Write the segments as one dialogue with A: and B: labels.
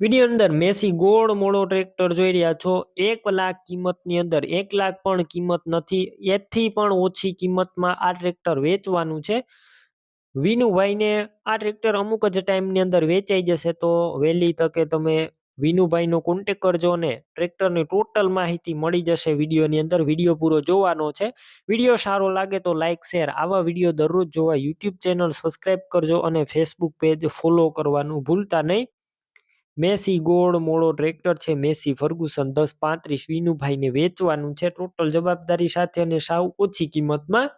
A: Video અંદર Massey ગોળ મોળો ટ્રેક્ટર જોઈ રહ્યા છો. એક લાખ કિંમતની અંદર, એક લાખ પણ કિંમત નથી. એથી પણ ઓછી કિંમતમાં આ ટ્રેક્ટર વેચવાનું છે. વિનુભાઈને આ ટ્રેક્ટર અમુક જ ટાઈમની અંદર વેચાઈ જશે તો વહેલી તકે તમે વિનુભાઈનો કોન્ટેક કરજો અને ટ્રેક્ટરની ટોટલ માહિતી મળી જશે વિડીયોની અંદર. વીડિયો પૂરો જોવાનો છે. વીડિયો સારો લાગે તો લાઇક શેર આવા વીડિયો દરરોજ જોવા યુટ્યુબ ચેનલ સબસ્ક્રાઈબ કરજો અને ફેસબુક પેજ ફોલો કરવાનું ભૂલતા નહીં. મેસી ગોળ મોળો ટ્રેક્ટર છે. મેસી ફર્ગુસન દસ પાંત્રીસ, વિનુભાઈને વેચવાનું છે. ટોટલ જવાબદારી સાથે અને સાવ ઓછી કિંમતમાં.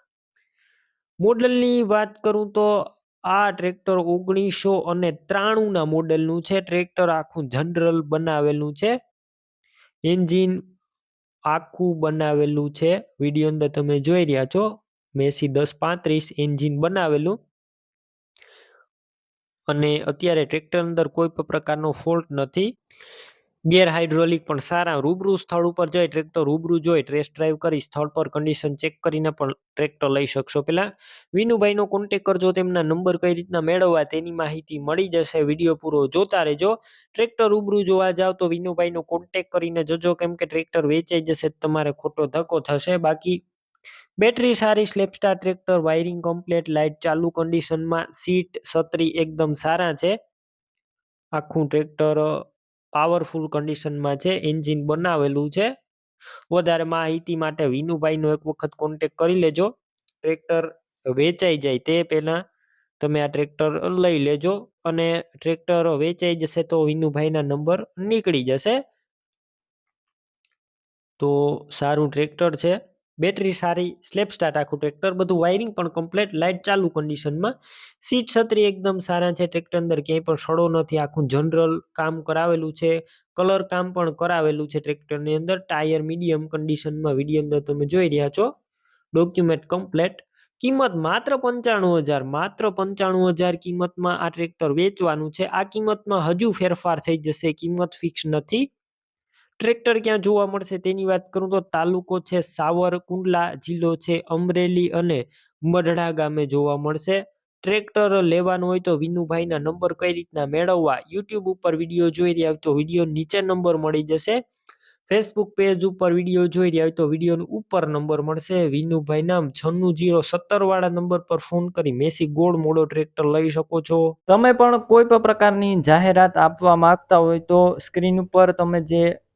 A: મોડલની વાત કરું તો આ ટ્રેક્ટર ઓગણીસો અને ત્રાણુંના મોડેલનું છે. ટ્રેક્ટર આખું જનરલ બનાવેલું છે. એન્જિન આખું બનાવેલું છે. વીડિયો અંદર તમે જોઈ રહ્યા છો. મેસી દસ પાંત્રીસ, એન્જિન બનાવેલું. અને અત્યારે ટ્રેક્ટર અંદર કોઈ પણ પ્રકારનો ફોલ્ટ નથી. ગેર હાઇડ્રોલિક પણ સારા રૂબરૂ સ્થળ ઉપર જઈ ટ્રેક્ટર રૂબરૂ જોઈ ટેસ્ટ ડ્રાઈવ કરી સ્થળ પર કન્ડિશન ચેક કરીને પણ ટ્રેક્ટર લઈ શકશો. પેલા વિનુભાઈનો કોન્ટેક કરજો, તેમના નંબર કઈ રીતના મેળવવા તેની માહિતી મળી જશે. વીડિયો પૂરો જોતા રહેજો. ટ્રેક્ટર રૂબરૂ જોવા જાવ તો વિનુભાઈનો કોન્ટેક કરીને જજો, કેમ કે ટ્રેક્ટર વેચાઈ જશે, તમારે ખોટો ધક્કો થશે. બાકી બેટરી સારી self start tractor wiring complete light ચાલુ કન્ડિશનમાં સીટ છત્રી એકદમ સારા છે. આખું ટ્રેક્ટર પાવરફુલ કન્ડિશનમાં છે એન્જિન બનાવેલું છે. વધારે માહિતી માટે વિનુભાઈનો એક વખત કોન્ટેક કરી લેજો. ટ્રેક્ટર વેચાઈ જાય તે પહેલાં તમે આ ટ્રેક્ટર લઈ લેજો અને ટ્રેક્ટર વેચાઈ જશે તો વિનુભાઈના નંબર નીકળી જશે. તો સારું ટ્રેક્ટર છે. બેટરી સારી સ્લેપ સ્ટાર્ટ આખું ટ્રેક્ટર, બધું વાયરિંગ પણ કમ્પ્લેટ લાઇટ ચાલુ કન્ડિશનમાં સીટ છત્રી એકદમ સારા છે, ટ્રેક્ટર અંદર ક્યાંય પણ સડો નથી, આખું જનરલ કામ કરાવેલું છે કલર કામ પણ કરાવેલું છે ટ્રેક્ટરની અંદર ટાયર મીડિયમ કન્ડિશનમાં વીડિયો અંદર તમે જોઈ રહ્યા છો. ડોક્યુમેન્ટ કમ્પ્લેટ કિંમત માત્ર પંચાણું હજાર, માત્ર પંચાણું હજાર કિંમતમાં આ ટ્રેક્ટર વેચવાનું છે. આ કિંમતમાં હજુ ફેરફાર થઈ જશે, કિંમત ફિક્સ નથી. ટ્રેક્ટર ક્યાં જોવા મળશે તેની વાત કરું તો તાલુકો છે સાવરકુંડલા, જિલ્લો છે અમરેલી અને મઢડા ગામે જોવા મળશે. ટ્રેક્ટર લેવાનું હોય તો વિનુભાઈના નંબર કઈ રીતના મેળવવા યુટ્યુબ ઉપર વીડિયો જોઈ રહ્યા હોય તો વીડિયો નીચે નંબર મળી જશે. ફેસબુક પેજ ઉપર વીડિયો જોઈ રહ્યા હોય તો વિડીયોનો ઉપર નંબર મળશે. વિનુભાઈ નામ છન્નું જીરો સત્તર વાળા નંબર પર ફોન કરી મેસી ગોળ મોડો ટ્રેક્ટર લઈ શકો છો. તમે પણ કોઈ પણ પ્રકારની જાહેરાત આપવા માંગતા હોય તો સ્ક્રીન ઉપર તમે જે